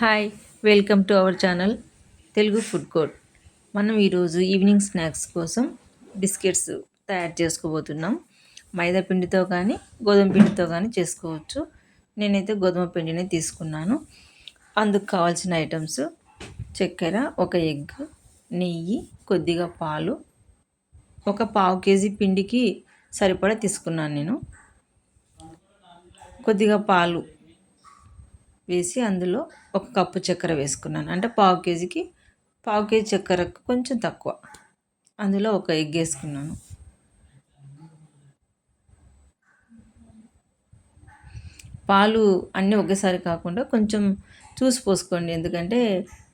Hi welcome to our channel Telugu food court. మనం ఈరోజు evening snacks కోసం biscuits తయారు చేసుకోబోతున్నాం. మైదా పిండితో కానీ గోధుమ పిండితో కానీ చేసుకోవచ్చు. నేనైతే గోధుమ పిండిని తీసుకున్నాను. అందుకు కావాల్సిన ఐటమ్స్ చక్కెర ఒక ఎగ్ నెయ్యి కొద్దిగా పాలు. ఒక పావు కేజీ పిండికి సరిపడా తీసుకున్నాను నేను. కొద్దిగా పాలు వేసి అందులో ఒక కప్పు చక్కెర వేసుకున్నాను. అంటే పావు కేజీకి పావు కేజీ చక్కెరకు కొంచెం తక్కువ. అందులో ఒక ఎగ్ వేసుకున్నాను. పాలు అన్నీ ఒకేసారి కాకుండా కొంచెం చూసి పోసుకోండి. ఎందుకంటే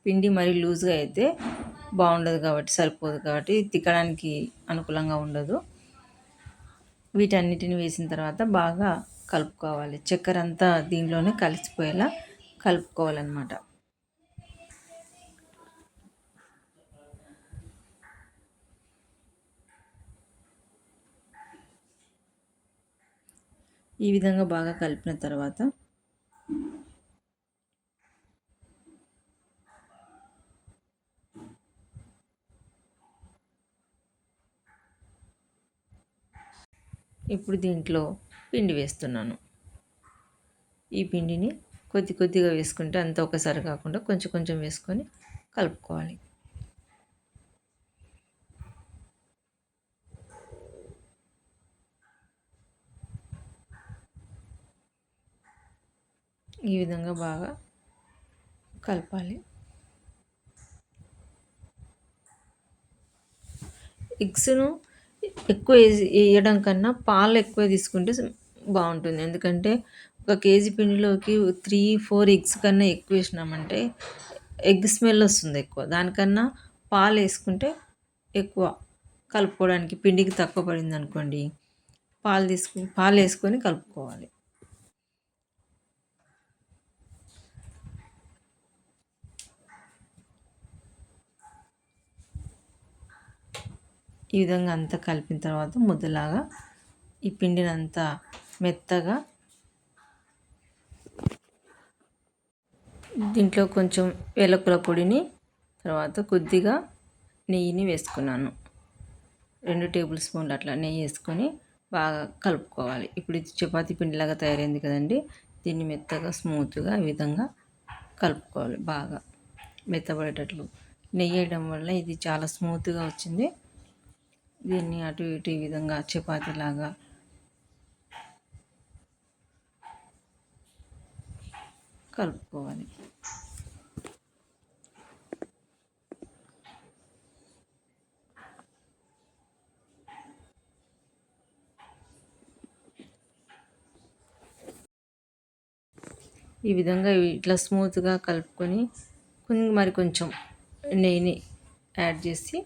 పిండి మరీ లూజ్గా అయితే బాగుండదు కాబట్టి సరిపోదు కాబట్టి తిక్కడానికి అనుకూలంగా ఉండదు. వీటన్నిటిని వేసిన తర్వాత బాగా కలుపుకోవాలి. చక్కెర అంతా దీనిలోనే కలిసిపోయేలా కలుపుకోవాలన్నమాట. ఈ విధంగా బాగా కలిపిన తర్వాత ఇప్పుడు దీంట్లో పిండి వేస్తున్నాను. ఈ పిండిని కొద్ది కొద్దిగా వేసుకుంటే అంత ఒకసారి కాకుండా కొంచెం కొంచెం వేసుకొని కలుపుకోవాలి. ఈ విధంగా బాగా కలపాలి. ఎగ్స్ను ఎక్కువ వేయడం కన్నా పాలు ఎక్కువ తీసుకుంటే బాగుంటుంది. ఎందుకంటే ఒక కేజీ పిండిలోకి త్రీ ఫోర్ ఎగ్స్ కన్నా ఎక్కువ వేసినామంటే ఎగ్ స్మెల్ వస్తుంది ఎక్కువ. దానికన్నా పాలు వేసుకుంటే ఎక్కువ కలుపుకోవడానికి పిండికి తక్కువ పడింది అనుకోండి పాలు తీసుకుని పాలు వేసుకొని కలుపుకోవాలి. ఈ విధంగా అంతా కలిపిన తర్వాత ముద్దలాగా ఈ పిండిని అంతా మెత్తగా దీంట్లో కొంచెం ఏలకుల పొడిని తర్వాత కొద్దిగా నెయ్యిని వేసుకున్నాను. రెండు టేబుల్ స్పూన్లు అట్లా నెయ్యి వేసుకొని బాగా కలుపుకోవాలి. ఇప్పుడు ఇది చపాతి పిండిలాగా తయారైంది కదండి దీన్ని మెత్తగా స్మూత్గా ఈ విధంగా కలుపుకోవాలి బాగా. మెత్తబడేటట్లు. నెయ్యి వేయడం వల్ల ఇది చాలా స్మూత్గా వచ్చింది. దీన్ని అటు ఇటు ఈ విధంగా చపాతీలాగా కలుపుకోవాలి. ఈ విధంగా ఇట్లా స్మూత్గా కలుపుకొని మరి కొంచెం నెయ్యిని యాడ్ చేసి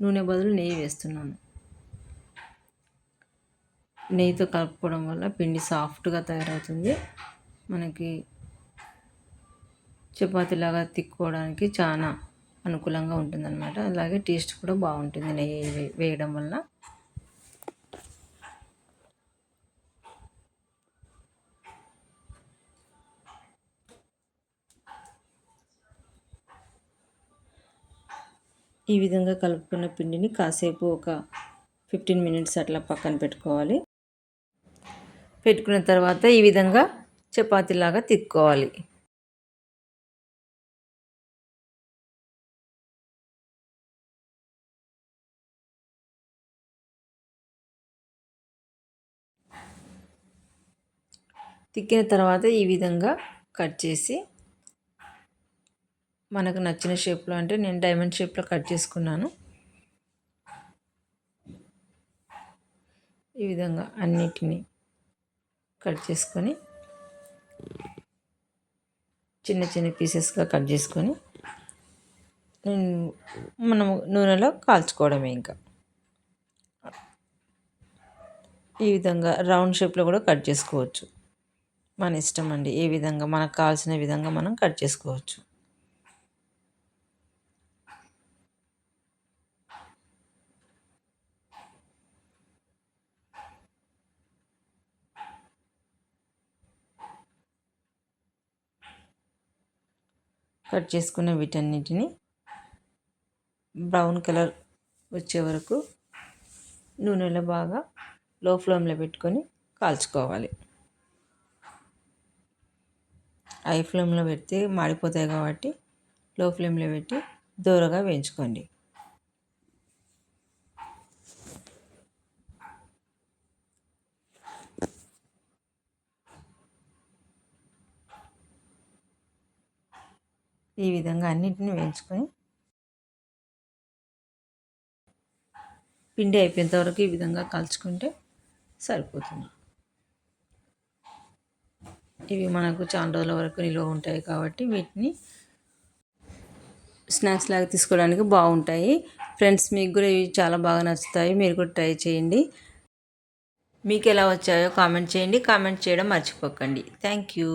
నూనె బదులు నెయ్యి వేస్తున్నాను. నెయ్యితో కలుపుకోవడం వల్ల పిండి సాఫ్ట్గా తయారవుతుంది. మనకి చపాతీలాగా తిక్కోవడానికి చాలా అనుకూలంగా ఉంటుందన్నమాట. అలాగే టేస్ట్ కూడా బాగుంటుంది నెయ్యి వేయడం వల్ల. ఈ విధంగా కలుపుకున్న పిండిని కాసేపు ఒక ఫిఫ్టీన్ మినిట్స్ అట్లా పక్కన పెట్టుకోవాలి. పెట్టుకున్న తర్వాత ఈ విధంగా చపాతీలాగా తిక్కోవాలి తిక్కిన తర్వాత ఈ విధంగా కట్ చేసి మనకు నచ్చిన షేప్లో అంటే నేను డైమండ్ షేప్లో కట్ చేసుకున్నాను. ఈ విధంగా అన్నిటినీ కట్ చేసుకొని చిన్న చిన్న పీసెస్గా కట్ చేసుకొని మనం నూనెలో కాల్చుకోవడమే ఇంకా. ఈ విధంగా రౌండ్ షేప్లో కూడా కట్ చేసుకోవచ్చు. మన ఇష్టం అండి. ఏ విధంగా మనకు కావాల్సిన విధంగా మనం కట్ చేసుకోవచ్చు. కట్ చేసుకున్న వీటన్నిటిని బ్రౌన్ కలర్ వచ్చే వరకు నూనెలో బాగా లో ఫ్లేమ్లో పెట్టుకొని కాల్చుకోవాలి. హై ఫ్లేమ్లో పెడితే మాడిపోతాయి కాబట్టి లో ఫ్లేమ్లో పెట్టి దూరగా వేయించుకోండి. ఈ విధంగా అన్నింటిని వేయించుకొని పిండి అయిపోయేంత వరకు ఈ విధంగా కలుచుకుంటే సరిపోతుంది. ఇవి మనకు చాలా రోజుల వరకు నిల్వ ఉంటాయి కాబట్టి వీటిని స్నాక్స్ లాగా తీసుకోవడానికి బాగుంటాయి. ఫ్రెండ్స్ మీకు కూడా ఇవి చాలా బాగా నచ్చుతాయి. మీరు కూడా ట్రై చేయండి. మీకు ఎలా వచ్చాయో కామెంట్ చేయండి. కామెంట్ చేయడం మర్చిపోకండి. Thank you.